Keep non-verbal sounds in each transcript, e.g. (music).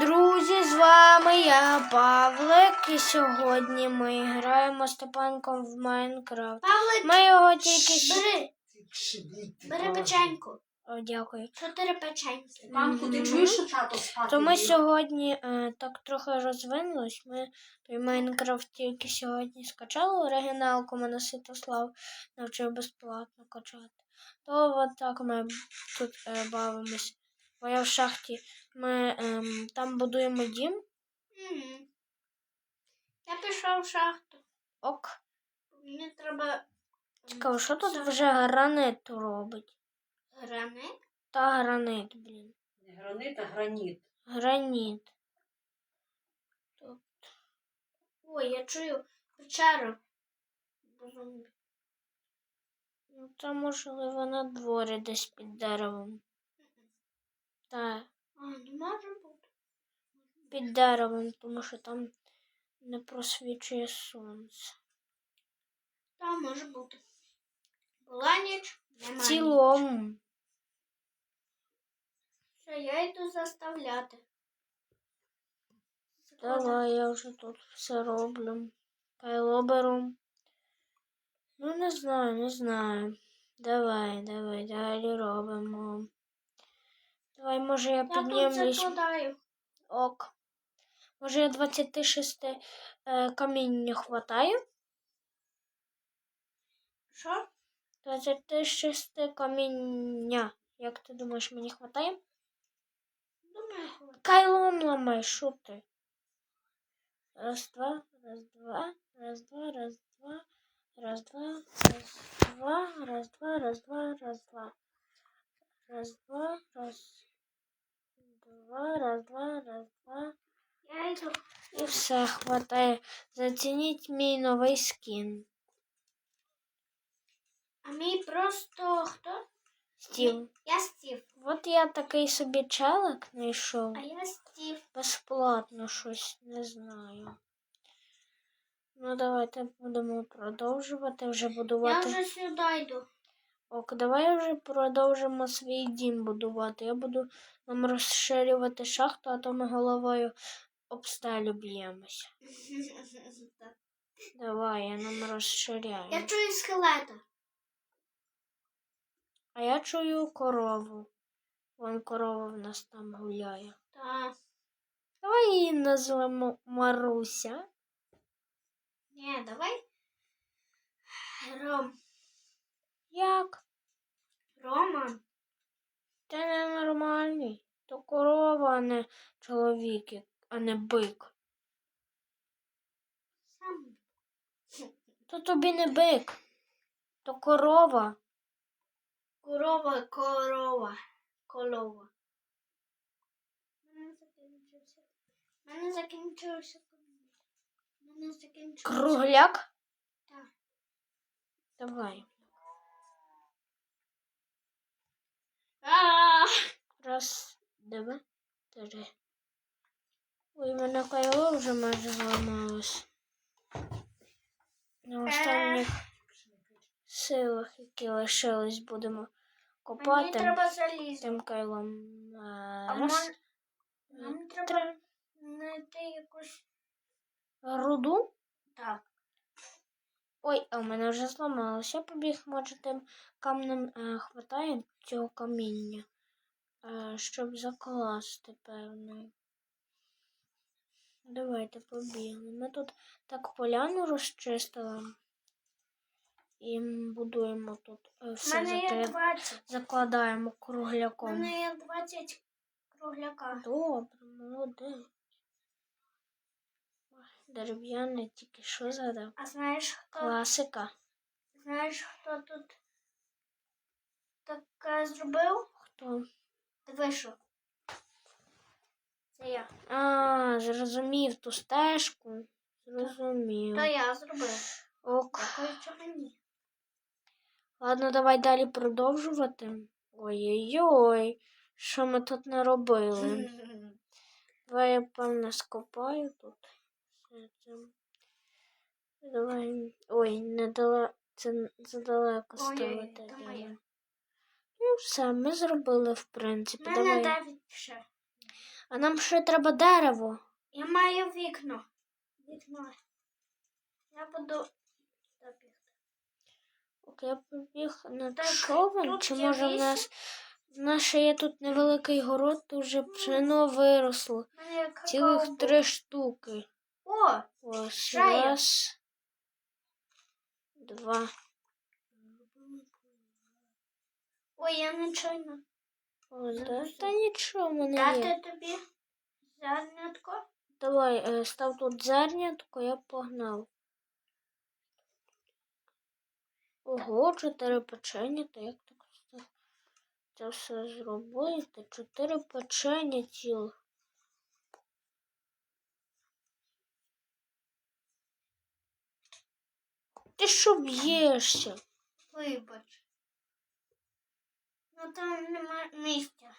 Друзі, з вами я Павлик, і сьогодні ми граємо з Степанком в Майнкрафт. Павлик, Ми його тільки бери, бери печеньку. О, дякую. Чотири печеньки. Мамку, ти чуєш, що тато спати? То ми сьогодні е, так трохи розвинулись. Ми той Майнкрафт тільки сьогодні скачали оригіналку, мене Святослав навчив безплатно качати. То от так ми тут е, бавимось. Бо я в шахті. Ми ем, там будуємо дім. Мгм. Я пішов в шахту. Ок. Мені треба Цікаво, що тут вже гранит робить? гранит. Та гранит, блін. Не гранит, а граніт. Граніт. Ой, я чую печеру. Ну, там, можливо, на дворі десь під деревом. Так, А, не може бути. під деревом, тому що там не просвічує сонце. Там може бути. Була ніч, В немає. цілому. Все, я йду заставляти. Давай, я вже тут все роблю. Кайло беру. Ну, не знаю, не знаю. Давай, давай, далі робимо. Давай, може, я піднімусь. Ок. Може, я 26 е, камінь не хватає? Що? 26 каміння. Як ти думаєш, мені хватає? Думаю, хватить. Кайлом ламай, що ти? Раз, два, раз, два, раз, два, раз, два, раз, два, раз, два, раз, два, раз, два, раз, два. Раз, два, раз, два, раз, два, раз, два. Я йду. І все хватає. Зацініть мій новий скін. А мій просто хто? Стів. Я Стів. От я такий собі челик знайшов. А я Стів. Безплатно щось не знаю. Ну, давайте будемо продовжувати вже Я будувати. вже сюди йду. Ок, давай вже продовжимо свій дім будувати. Я буду нам розширювати шахту, а то ми головою об стелю б'ємося. (laughs) Давай, я нам розширяю. Я чую скелета. А я чую корову. Вон корова в нас там гуляє. Та. Давай її назвемо Маруся. Ні, давай. Ром. Як? Роман. Ти ненормальний. То корова, а не чоловік, а не бик. Сам. То тобі не бик. То корова. Корова, корова. Колова. Мене закінчився. Мене закінчився. Мене закінчився. Кругляк? Так. Давай. А! Раз, два, три. Ой, мене кайло вже майже зламалось. На останніх силах, які лишились, будемо Мені треба залізти. тим кайлом. А, Раз, Нам треба три. знайти якусь. Руду. Так. Ой, а в мене вже зламалося. Я побіг, може, тим камнем е, хватає цього каміння, щоб закласти, певно. Давайте побігли. Ми тут так поляну розчистили і будуємо тут е, все мене є 20. закладаємо У мене є 20 кругляка. Добре, молодець. Ой, Дерев'яне тільки що задав. А знаєш хто? Класика. Знаєш, хто тут таке зробив? Хто? Диви, що. Це я. А, зрозумів ту стежку. Зрозумів. То я зробив. Ок. Дякую, що мені. Ладно, давай далі продовжувати. Ой-ой-ой, що ми тут наробили? (laughs) Давай я певно скопаю тут. Давай. Ой, не дала. Це задалеко ставити. Ну, все, ми зробили, в принципі. У мене Давай. 9 ще. А нам ще треба дерево. Я маю вікно. Вікно. Я буду забігти. Окей, я побіг на Так, човен. тут Чи є може в нас. В нас ще є тут невеликий город, то вже пшено виросло. У мене є Цілих три штуки. О, Ось раз. Два. Ой, я нечайно. Ось, да? Та нічого в мене є. Дати тобі зернятко? Давай, е, став тут зернятко, я погнав. Ого, чотири печення, та як так все- це все зробити? Чотири печення цілих. Ти що б'єшся? Вибач. Ну там нема місця.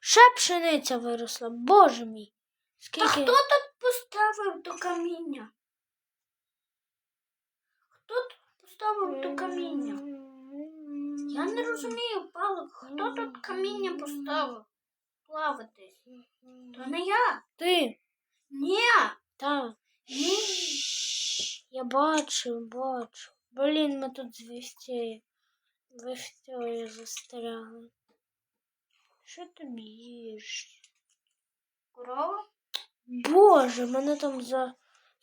Ще пшениця виросла, боже мій. Скільки? Та хто тут поставив до каміння? Хто тут поставив до каміння? Я не розумію, Павло, хто тут каміння поставив? Плаватись. То не я. Ти. Ні. Так. Ні. Я бачу, бачу. Блін, ми тут з вівцею. Вівцею застрягли. Що ти б'єш? Корова? Боже, мене там за...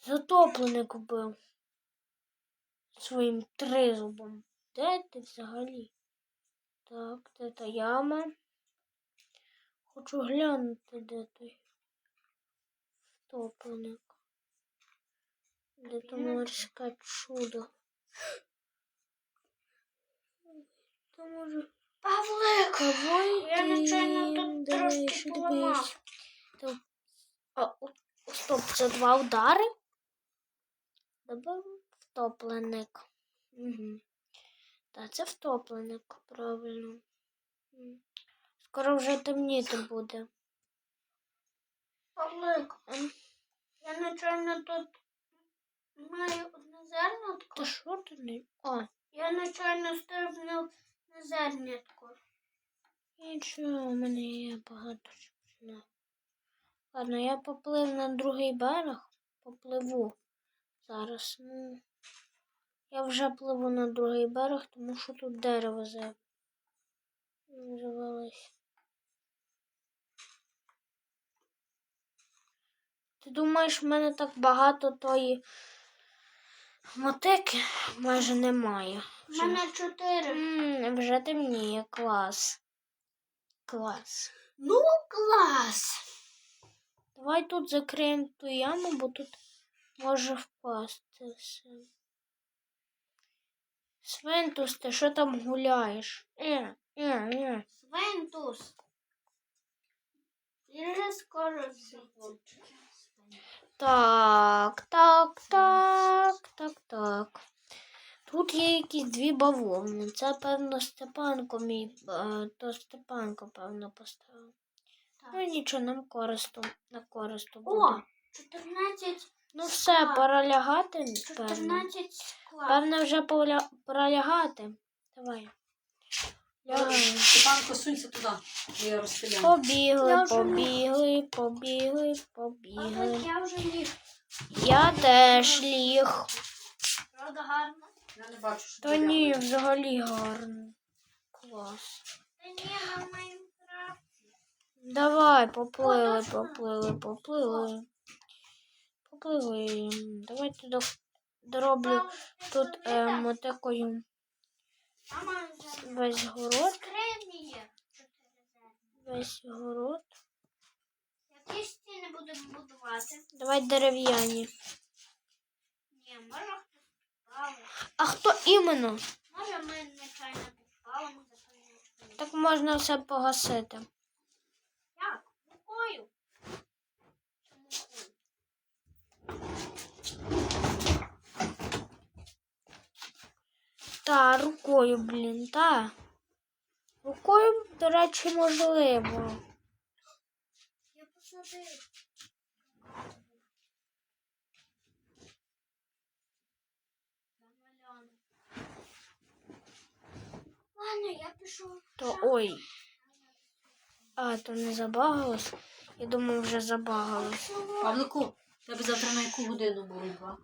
затопленик убив. Своїм тризубом. Де ти взагалі? Так, де та яма. Хочу глянути, де той втопленик. Де то морське чудо. Та може. Павлик. Я нечайно тут трошки поламав. А, о, стоп, це два удари? Добав втопленик. Угу. Та це втопленик, правильно. Скоро вже темніти буде. Павлик, Ем, я нечайно тут маю зернятко. Та що ти не. А, Я нечайно стрибнув на зернятко. нічого, у мене є багато чого. Ладно, я поплив на другий берег. Попливу зараз. Ну, я вже пливу на другий берег, тому що тут дерево завелось. Ти думаєш, в мене так багато тої мотики майже немає. У мене чотири. М, вже темніє, клас. Клас. Ну, клас. Давай тут закриємо ту яму, бо тут може впасти все. Свинтус, ти що там гуляєш? Е, е, е. Свинтус. Я вже скоро звідси. Так, так, так, так, так. Тут є якісь дві бавовни. Це, певно, Степанко мій, е, то Степанко, певно, поставив. Так. Ну нічого, нам користу, на користу буде. О, 14, Ну все, пора лягати, певно. 14 скла. Певно, вже поля... пора лягати. Давай. Степанко, сунься туди. Я розстріляю. Побігли, побігли, побігли, побігли. я вже ліг. Я теж ліг. Правда гарно? Я не бачу, що Та ні, взагалі гарно. Клас. Та ні, на Майнкрафті. Давай, поплили, поплили, поплили. Поплили. Давайте до... дороблю тут ем, так? отакою Мама вже весь город. Весь город. Які стіни будемо будувати? Давай дерев'яні. Ні, може хтось підпалить. А хто іменно? Може ми нечайно підпалимо за сонячкою. Так можна все погасити. Як? Рукою. Рукою? Та, рукою, блін, та. Рукою, до речі, можливо. Я посадив. Ладно, я пішов. То ой. А, то не забагалось. Я думаю, вже забагалось. Павлику, тебе завтра на яку годину боротьба?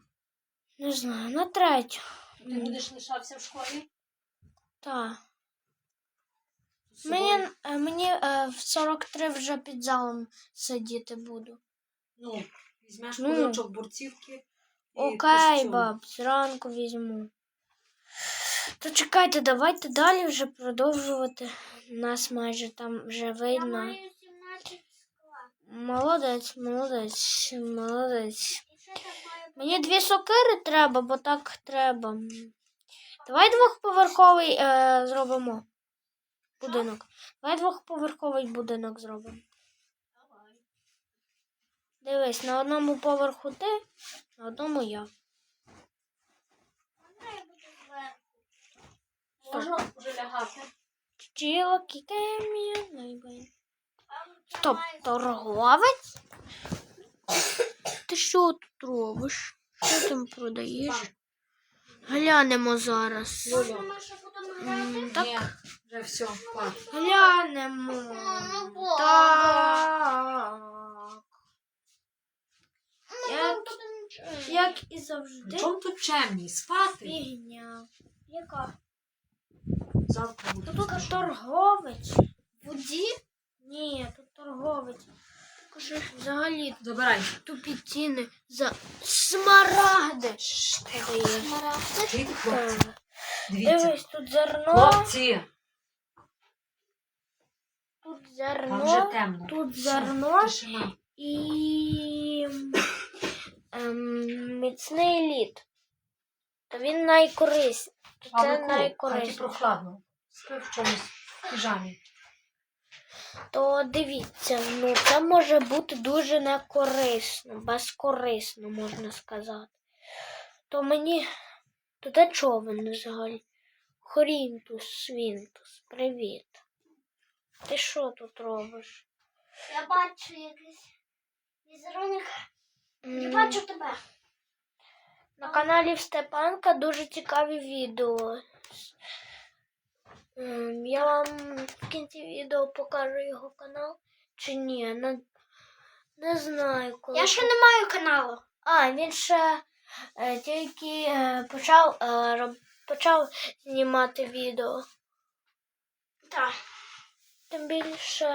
Не знаю, на третю. Ти будеш лишався в школі? Так. Мені, е, мені е, в 43 вже під залом сидіти буду. Ну, візьмеш Ну. кулачок борцівки. і Окей, костюм. баб, зранку візьму. То чекайте, давайте далі вже продовжувати. Нас майже там вже Я видно. маю 17 скла. Молодець, молодець, молодець. І ще так маю Мені дві сокири треба, бо так треба. Давай двохповерховий е, зробимо будинок. Давай двохповерховий будинок зробимо. Дивись, на одному поверху ти, на одному я. Можна вже лягати. Стоп, торговець? Ти що тут робиш? Що там продаєш? Глянемо зараз. М. Так, вже все, глянемо. ну. Так. Ну, Як-. Як і завжди. чому тут чемні? Спати? Фігня. Яка? Завтра буде. Тут торговець. Воді? Ні, тут торговець. Покажи, взагалі Забирай. тупі ціни за смарагди. Продає. Смарагди? Чуєте, хлопці? Дивіться. Дивись, тут зерно, Хлопці, тут там вже зерно, темно. тут зерно Тишина. і ем, міцний лід. То він найкорисний. Це Павлику, хаті найкорисніше. прохладно. Спи в чомусь в піжамі. То дивіться, ну це може бути дуже некорисно, безкорисно, можна сказати. То мені. То де човен взагалі? Хорінтус, свінтус, привіт. Ти що тут робиш? Я бачу якийсь візерунок. Я бачу тебе. На каналі в Степанка дуже цікаві відео. Ем, Я вам в кінці відео покажу його канал. Чи ні? Не, не знаю коли. Я ще не маю каналу. А, він ще е, тільки е, почав, е, роб, почав знімати відео. Так. Тим більше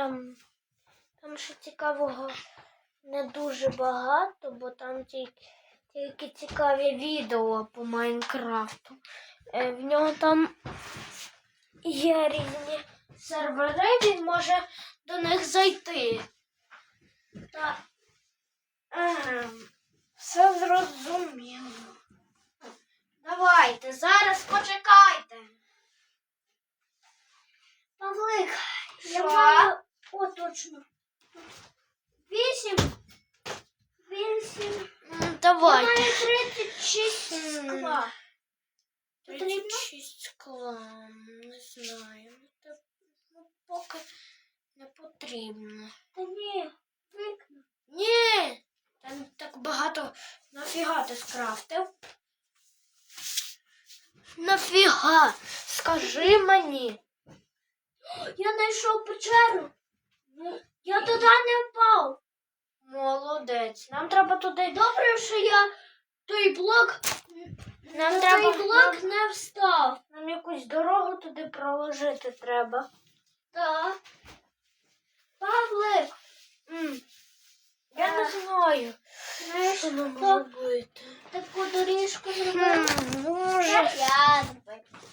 там ще цікавого не дуже багато, бо там тільки, тільки цікаві відео по Майнкрафту. Е, в нього там є різні сервери, він може до них зайти. Так. Ем, все зрозуміло. Давайте, зараз почекайте. Павлик, я маю. О, точно. Вісім. Вісім. М, Я Давайте. маю 36 М. скла. Потрібно? 36 скла, не знаю. Та, ну, поки не потрібно. Та ні, викну. Ні! Там так багато нафіга ти скрафтив. Нафіга? Скажи мені. Я знайшов печеру. Ну, я туди не впав. Молодець. Нам треба туди. Добре, що я той блок, Нам на треба той блок не встав. нам якусь дорогу туди проложити треба. Так. Павлик, М. Я не Е, знаю, знаєш, що нам хто робити. таку доріжку зробив? Може. Я.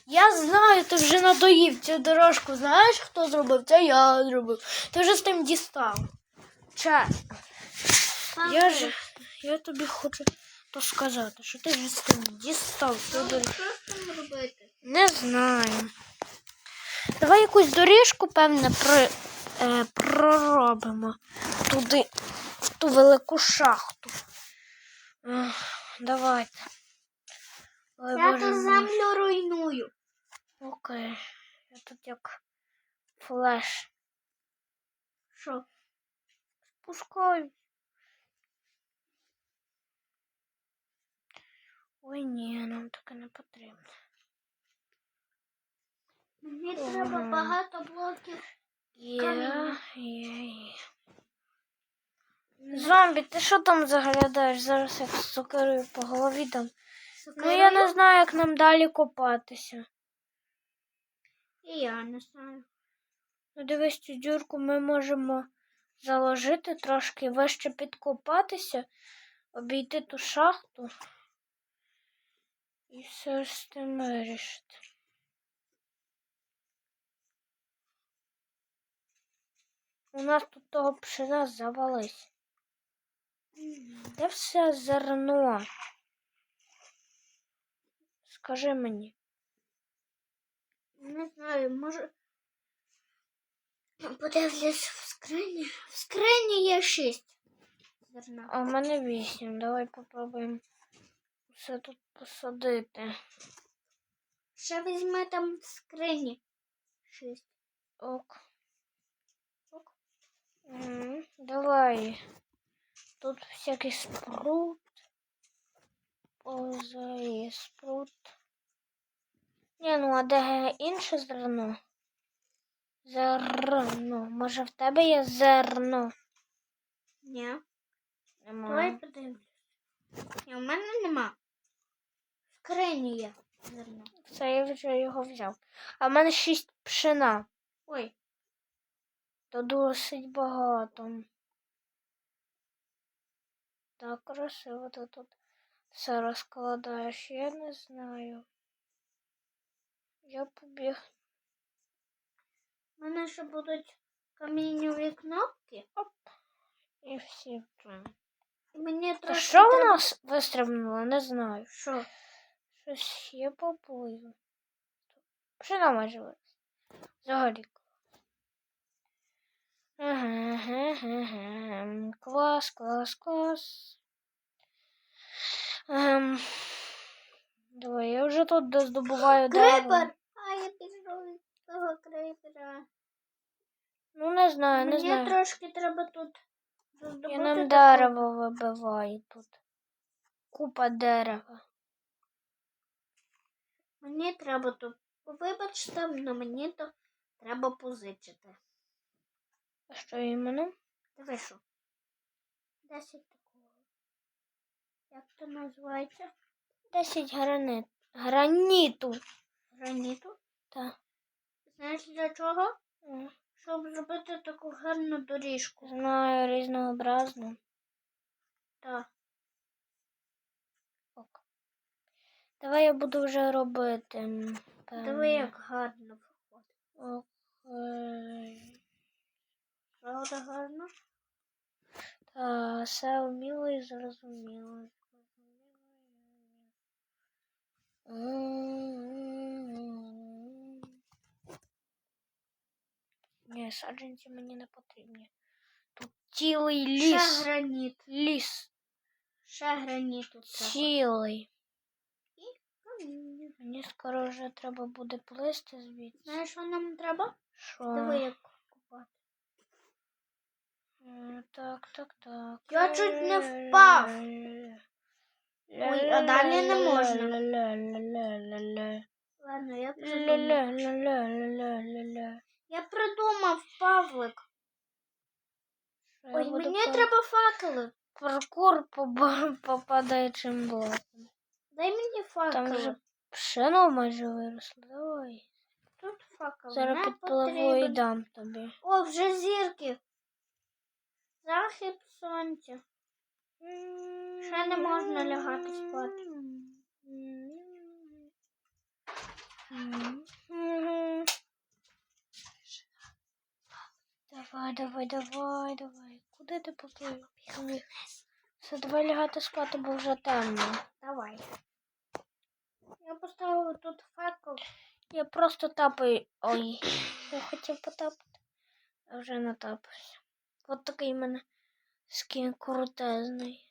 Я знаю, ти вже надоїв цю дорожку. Знаєш, хто зробив? Це я зробив. Ти вже з тим дістав. Чесно. Я ж я тобі хочу то сказати, що ти вже з тим дістав робити? Не знаю. Давай якусь доріжку, певне, при, е, проробимо туди, в ту велику шахту. Ех, давайте. Ой, Я тут землю руйную. Окей. Я тут як флеш. Що? Спускаю. Ой, ні, нам таке не потрібно. Мені треба багато блоків Є, є, є. Зомбі, ти що там заглядаєш? Зараз як з сокирою по голові дам. Ну я не знаю, як нам далі копатися. І я не знаю. Ну дивись, цю дюрку ми можемо заложити трошки вище підкопатися, обійти ту шахту і все з тим вирішити. У нас тут того пшена завались. Де все зерно? Скажи мені. Не знаю, може. Подивлюсь в скрині. В скрині є шість. Зерна. А в мене вісім. Давай попробуємо все тут посадити. Ще візьми там в скрині. Шість. Ок. Ок. М, Давай. Тут всякий спрут. Поза спрут. Ні, ну а де інше зерно? Зерно. Може в тебе є зерно? Ні. Нема. Давай подивлюсь. Ні, у мене нема. Скрині є зерно. Все, я вже його взяв. А в мене шість пшена. Ой, То досить багато. Так красиво ти тут все розкладаєш. Я не знаю. Я побіг. у мене ще будуть каміннєві кнопки. І всі мені Та трошки що у нас вистрибнуло? Не знаю. Що? Щось є поблизу. Пшена майже виросла. Взагалі. Ага, ага, ага. Клас, клас, клас. Ем, давай, я вже тут доздобуваю дерево. Крипер! А я пішов того крипера. Ну, не знаю, не Мені знаю. трошки треба тут Я нам дерево вибиваю тут. Купа дерева. Мені треба тут. Вибачте, але мені то треба позичити. А що іменно? Диви що. Десять такого. Як то називається? 10 гранит. Граніту. Граніту. Так. Знаєш для чого? М, Щоб зробити таку гарну доріжку. Знаю різнообразно. Так. Ок. Давай я буду вже робити. Диви, як гарно виходить. Окей. Правда гарно? Та все вміло і зрозуміло. Ні, саджанці мені не потрібні. Тут цілий Ще граніт. Ліс. Ще граніту треба. Цілий. Мені скоро вже треба буде плисти звідси. Знаєш, що нам треба? Що? Диви, як купати. Так, так, так. Я чуть не впав. Ой, а далі не можна. Ладно, я придумав. Я придумав, Павлик. Ой, мені треба факели. Паркур по (laughs) по падаючим блокам. Дай мені Там вже пшено майже виросло. Давай. Тут факели. Зараз підпливу і дам тобі. О, вже зірки. Захід сонця. Ще не можна лягати спати. Давай, давай, давай, давай. Куди ти поплив? Все, давай лягати спати, бо вже темно. Давай. Я поставила тут факел. Я просто тапаю. Ой, я хотів потапати, а вже натапався. От такий в мене скін крутезний.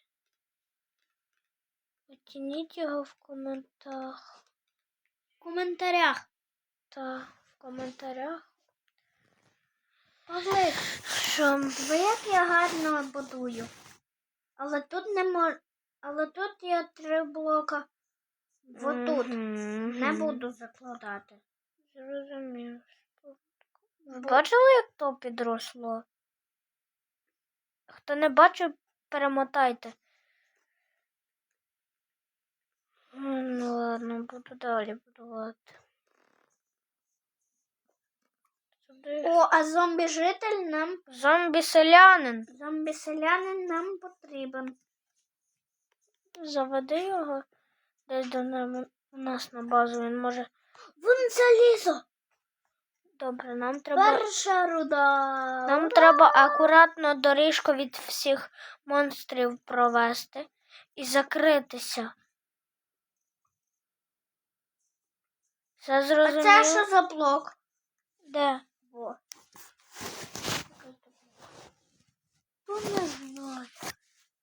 Оцініть його в коментах. В коментарях. Та в коментарях. Павлик, Що? як я гарно будую. Але тут не мож... Але тут я три блока. Отут. Не буду закладати. Зрозумів. Ви бачили, як то підросло? Хто не бачив, перемотайте. Ну ладно, буду далі будувати. Сюди. О, а зомбі-житель нам, Зомбі-селянин. зомбі-селянин нам потрібен. Заведи його десь до у нас на базу. Він може. Вон залізо. Добре, нам треба. Перша руда. Нам треба акуратно доріжку від всіх монстрів провести і закритися. Все А це що за блок? Де? Во. Ну, не знаю.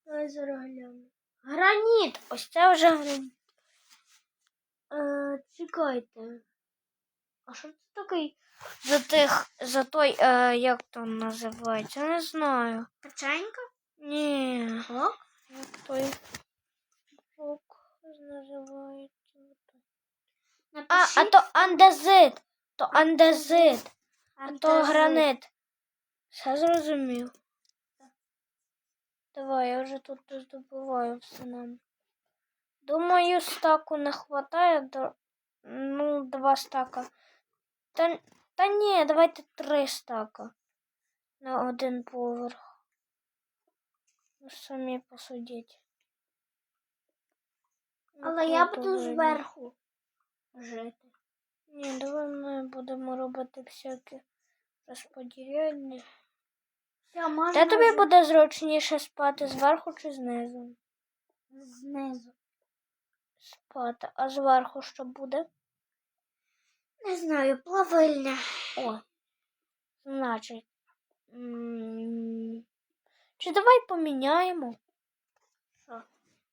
Давай зараз гляну. Граніт! Ось це вже граніт. Е, чекайте. А що це такий за тих, за той, е, як то називається? Не знаю. Печенька? Ні. Як той блок називається? А, а то андезит. То андезит. А то гранит. Все зрозумів. Давай, я вже тут здобуваю все нам. Думаю, стаку не хватає до. Ну, два стака. Та, та ні, давайте три стака. На один поверх. Ви самі посудіть. Ну, Але я буду зверху жити. Ні, давай ми будемо робити всякі розподіляння. Все, Де тобі вже буде зручніше спати, зверху чи знизу? знизу. Спати. А зверху що буде? Не знаю, плавильня. О. Значить. м, Чи давай поміняємо? Що?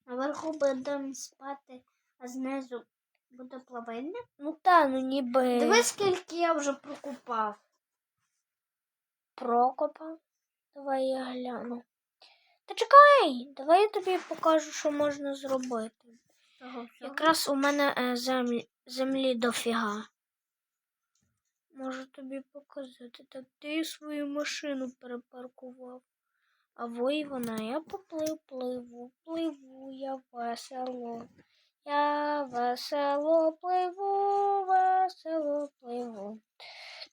Наверху будемо спати, а знизу буде плавильня. Ну та, ну ніби Диви, скільки я вже прокупав. Прокопав. Давай я гляну. Та чекай, давай я тобі покажу, що можна зробити. Всього. Якраз у мене е, землі, землі дофіга. Можу тобі показати. Так ти свою машину перепаркував. А во й вона, я поплив, пливу, пливу, я весело. Я весело пливу, весело пливу.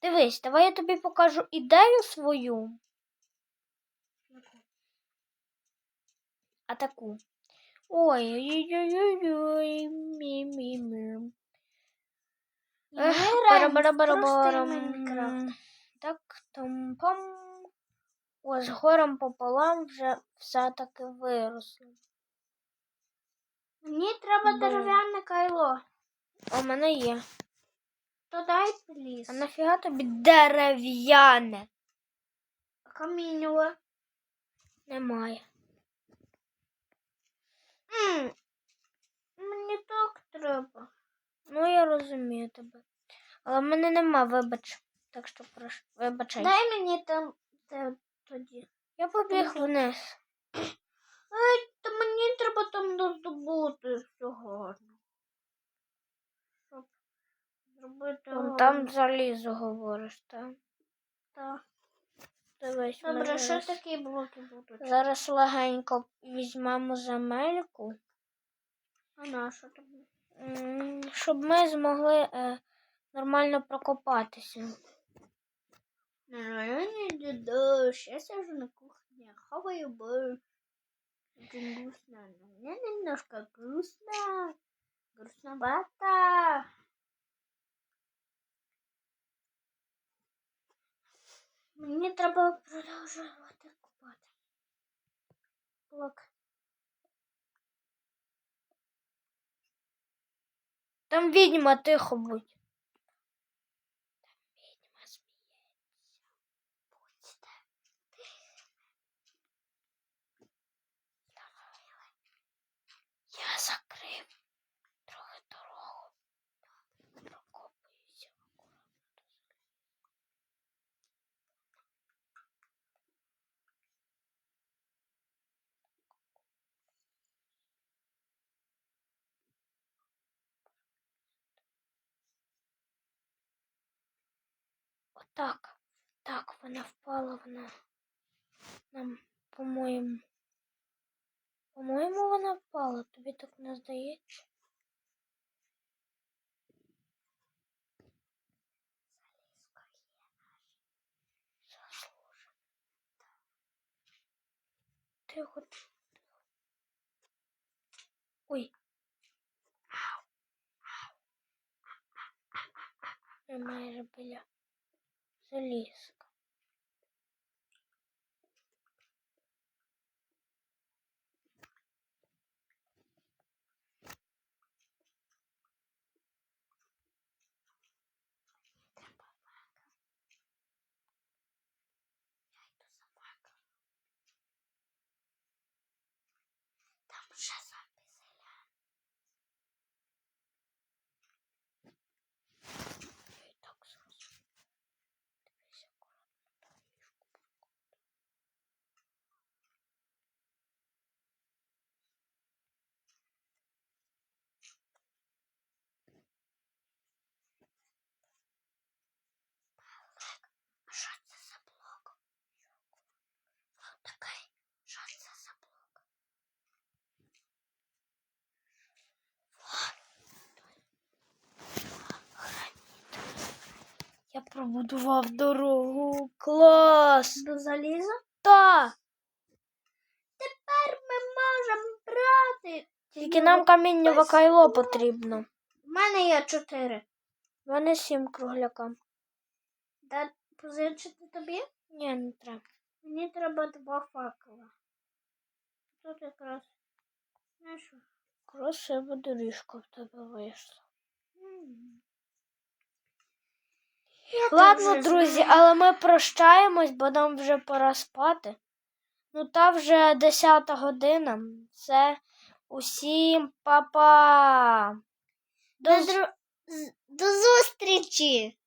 Дивись, давай я тобі покажу ідею свою. А таку. Ой, ой-ой-ой-ой, мі-мі-мі. Так, там пам. Ось горем пополам вже все-таки виросло. Мені треба дерев'яне кайло. А в мене є. То дай пліс. А нафіга тобі дерев'яне? Камінюве. Немає. М, Мені так треба. Ну, я розумію тебе. Але в мене нема, вибач. Так що прошу, вибачай. Дай мені там те тоді. Я побіг вниз. Ей, та мені треба там доздобути зробити Вон там залізо говориш, так? Так. Дивись, Добре, що зараз- такі блоки будуть? Зараз легенько візьмемо земельку, А на що тобі? щоб ми змогли е, нормально прокопатися. Деду. Сейчас я уже на кухне хаваю бы. Очень грустно. Но Мне немножко грустно. Грустновато. Мені треба продовжувати купати. Блок. Там відьма тихо будь. Отак. Так, вона впала, вона. Нам, по-моєму. По-моєму, вона впала. Тобі так не здається? Тихо. тихо. Ой. Я майже біля залізка. Там вже записи. Я і так зрозумів. Дивись акуратно там ліжко. Що це за блок? Хто такий? Що це за блок? Я пробудував дорогу. Клас! До заліза? Та! Тепер ми можемо брати. Тільки нам каміннєве Ось кайло потрібно. У мене є чотири. У мене сім кругляка. Да, позичити тобі? Ні, не треба. Мені треба два факела. Тут якраз. Знаєш? Красива доріжка в тебе вийшла. Ладно, друзі, але ми прощаємось, бо нам вже пора спати. Ну, та вже 10 година. Це усім па-па. До, до зустрічі!